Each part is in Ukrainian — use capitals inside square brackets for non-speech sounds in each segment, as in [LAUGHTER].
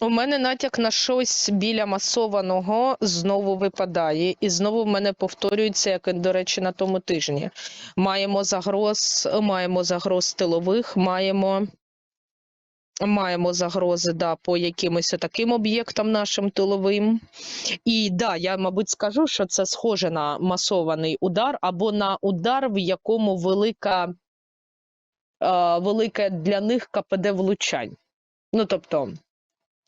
У мене натяк на щось біля масованого знову випадає, і знову в мене повторюється, як, до речі, на тому тижні. Маємо загроз, маємо загроз тилових, маємо, маємо загрози да, по якимось таким об'єктам нашим тиловим. І да, я, мабуть, скажу, що це схоже на масований удар або на удар, в якому велика, е, велике для них КПД влучань. Ну, тобто,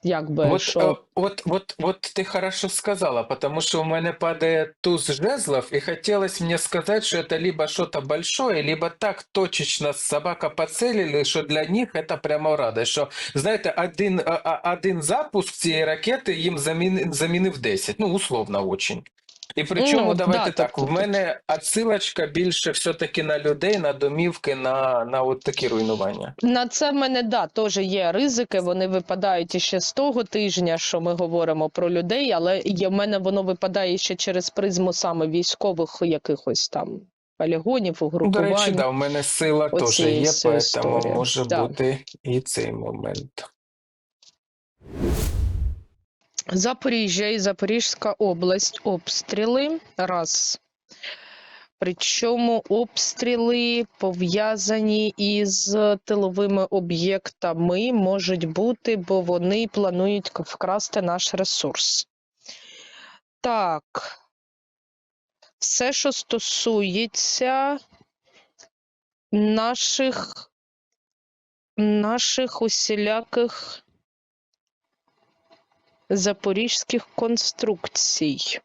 якби Вот, що. э, вот, вот, вот ты хорошо сказала, потому что у меня падает туз жезлов, и хотелось мне сказать, что это либо что-то большое, либо так точечно собака поцелили, що для них це прямо радость. Що, знаєте, один, а- а- один запуск цієї ракети їм замінив, замінив 10, ну, условно очень. І причому, Ну, давайте да, так, тобто в мене отсилочка більше все-таки на людей, на домівки, на, на от такі руйнування. На це в мене да теж є ризики. Вони випадають іще з того тижня, що ми говоримо про людей, але є в мене воно випадає ще через призму саме військових якихось там полігонів, Ну, До речі, да, у мене сила теж є, тому може Да. бути і цей момент. Запоріжжя і Запорізька область обстріли. Раз. Причому обстріли пов'язані із тиловими об'єктами можуть бути, бо вони планують вкрасти наш ресурс. Так. Все, що стосується наших, наших усіляких запорізьких конструкцій.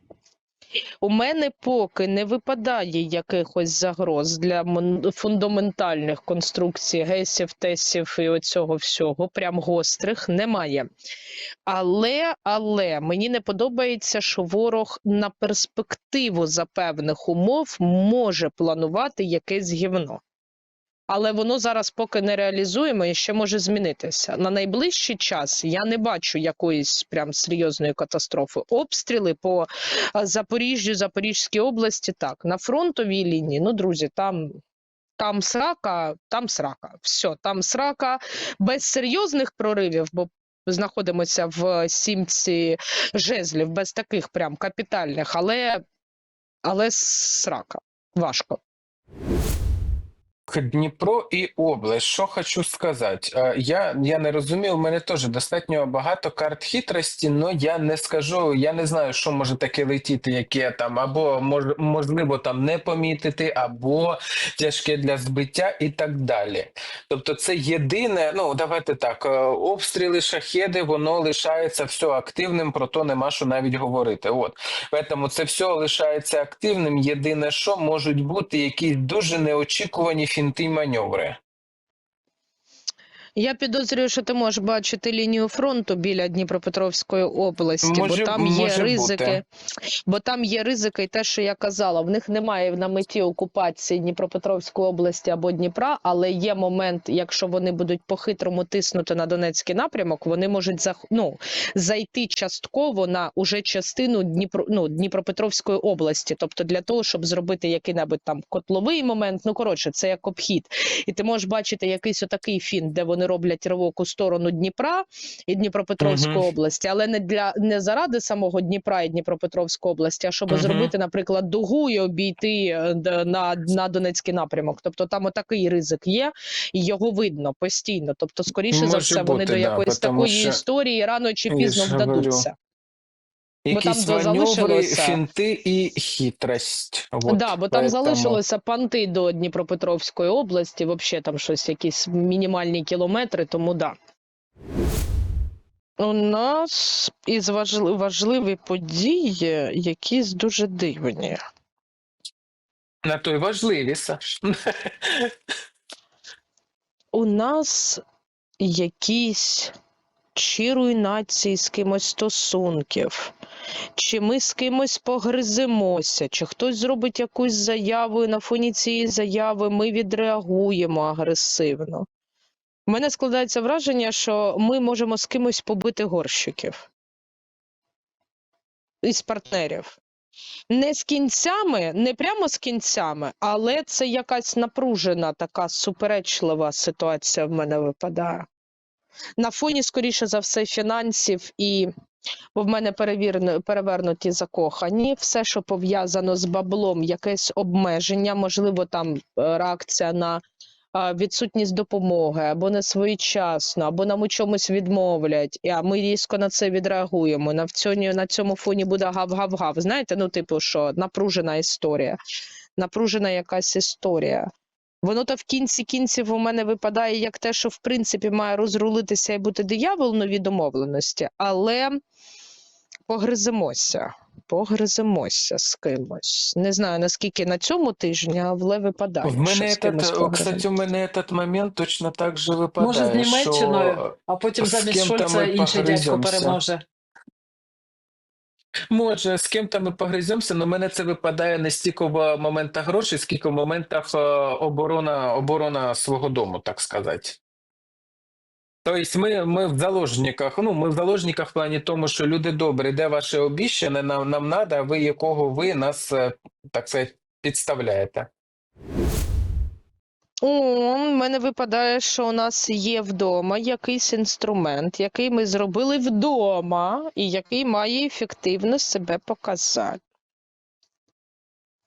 У мене поки не випадає якихось загроз для фундаментальних конструкцій гесів, тесів і оцього всього, прям гострих, немає. Але, але мені не подобається, що ворог на перспективу за певних умов може планувати якесь гівно. Але воно зараз поки не реалізуємо і ще може змінитися. На найближчий час я не бачу якоїсь прям серйозної катастрофи. Обстріли по а, Запоріжжю, Запорізькій області, так, на фронтовій лінії, ну, друзі, там, там срака, там срака. Все, там срака без серйозних проривів, бо знаходимося в сімці жезлів, без таких прям капітальних, але, але срака. Важко. Дніпро і область. Що хочу сказати? Е, Я, я не розумію, у мене теж достатньо багато карт хитрості, але я не скажу, я не знаю, що може таке летіти, яке там, або мож, можливо там не помітити, або тяжке для збиття і так далі. Тобто, це єдине, ну давайте так, е, обстріли, шахеди, воно лишається все активним, про то нема що навіть говорити. От. Тому це все лишається активним. Єдине, що можуть бути якісь дуже неочікувані фінти й маневри. Я підозрюю, що ти можеш бачити лінію фронту біля Дніпропетровської області, Може- бо там є ризики. бути. Бо там є ризики, і те, що я казала, в них немає на меті окупації Дніпропетровської області або Дніпра, але є момент, якщо вони будуть по-хитрому тиснути на Донецький напрямок, вони можуть зах... ну, зайти частково на уже частину Дніпро... ну, Дніпропетровської області. Тобто для того, щоб зробити який-небудь там котловий момент, ну коротше, це як обхід. І ти можеш бачити якийсь отакий фін, де вони роблять ривок у сторону Дніпра і Дніпропетровської Мгм. області, але не для не заради самого Дніпра і Дніпропетровської області, а щоб Мгм. зробити, наприклад, дугу і обійти е, на, на Донецький напрямок. Тобто там отакий ризик є, і його видно постійно. Тобто, скоріше за все, все, вони да, до якоїсь такої що, історії рано чи пізно вдадуться. Якісь там маневри, фінти і хитрость. Вот, да, бо там поэтому- залишилося панти до Дніпропетровської області, взагалі там щось, якісь мінімальні кілометри, тому да. У нас із важли- важливі події, якісь дуже дивні. На той важливі, Саш. У нас якісь чи руйнації з кимось стосунків, чи ми з кимось погриземося, чи хтось зробить якусь заяву, і на фоні цієї заяви ми відреагуємо агресивно. У мене складається враження, що ми можемо з кимось побити горщиків із партнерів. Не з кінцями, не прямо з кінцями, але це якась напружена, така суперечлива ситуація в мене випадає. На фоні, скоріше за все, фінансів і. Бо в мене перевернуті закохані, все, що пов'язано з баблом, якесь обмеження, можливо, там е, реакція на відсутність допомоги, або не своєчасно, або нам у чомусь відмовлять, а ми різко на це відреагуємо. На, цьому, на цьому фоні буде гав-гав-гав. Знаєте, ну, типу, що напружена історія, напружена якась історія. Воно то в кінці кінців у мене випадає як те, що в принципі має розрулитися і бути диявол нові домовленості, але погриземося. Погриземося з кимось. Не знаю наскільки на цьому тижні, але випадає. В мене этот, кстати, у мене этот момент точно так же випадає, Може, з Німеччиною, що а потім замість Шольца інший дядько переможе. Може з ким-то ми погриземося, але мене це випадає не стільки в моментах грошей, скільки в моментах е, оборона, оборона свого дому, так сказати. Тобто ми, ми в заложниках, ну ми в заложниках в плані тому, що люди добрі, де ваше обіщане, нам, нам а ви якого ви нас, е, так сказати, підставляєте. О, в мене випадає, що у нас є вдома якийсь інструмент, який ми зробили вдома, і який має ефективно себе показати.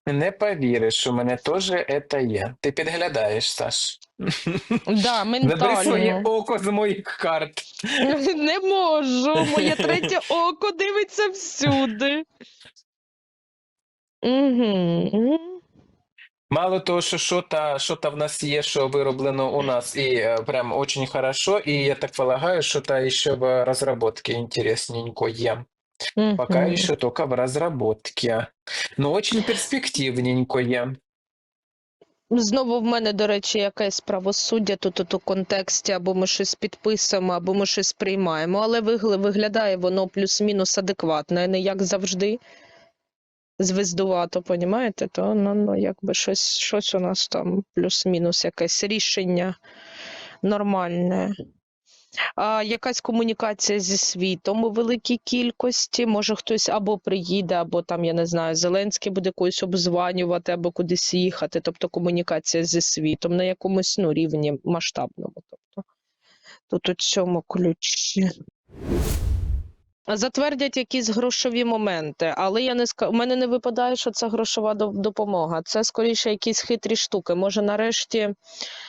Не повіриш, у мене теж це є. Ти підглядаєш, Саш. Да, [LAUGHS] Забери своє око з моїх карт. [LAUGHS] Не можу. Моє третє око дивиться всюди. Угу. Мало того, що що-то, що-то в нас є, що вироблено у нас, і е, прям очень хорошо, і я так полагаю, що-то ще в розработке интересненько є. Пока еще только в разработке. Но очень перспективненько є. Знову в мене, до речі, якесь правосуддя тут у контексті, або ми щось підписуємо, або ми щось приймаємо, але вигля- виглядає воно плюс-мінус адекватно, не як завжди звездувато, понімаєте? То ну, ну, якби щось, щось у нас там плюс-мінус якесь рішення нормальне. А, якась комунікація зі світом у великій кількості. Може, хтось або приїде, або там, я не знаю, Зеленський буде когось обзванювати, або кудись їхати. Тобто комунікація зі світом на якомусь ну, рівні масштабному. Тобто, тут у цьому ключі. Затвердять якісь грошові моменти, але я не ска... у мене не випадає, що це грошова допомога. Це скоріше якісь хитрі штуки. Може, нарешті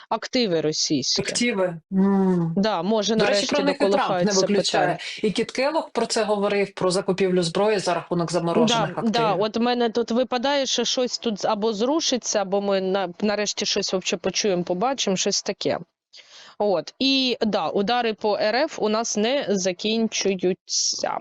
активи російські. Активи. М. Да, може, До речі, про них і Трамп не виключає. питання. І Кіт Келлог про це говорив, про закупівлю зброї за рахунок заморожених Да, активів. да, от в мене тут випадає, що щось тут або зрушиться, або ми на, нарешті щось вообще почуємо, побачимо, щось таке. От. І да, удари по РФ у нас не закінчуються.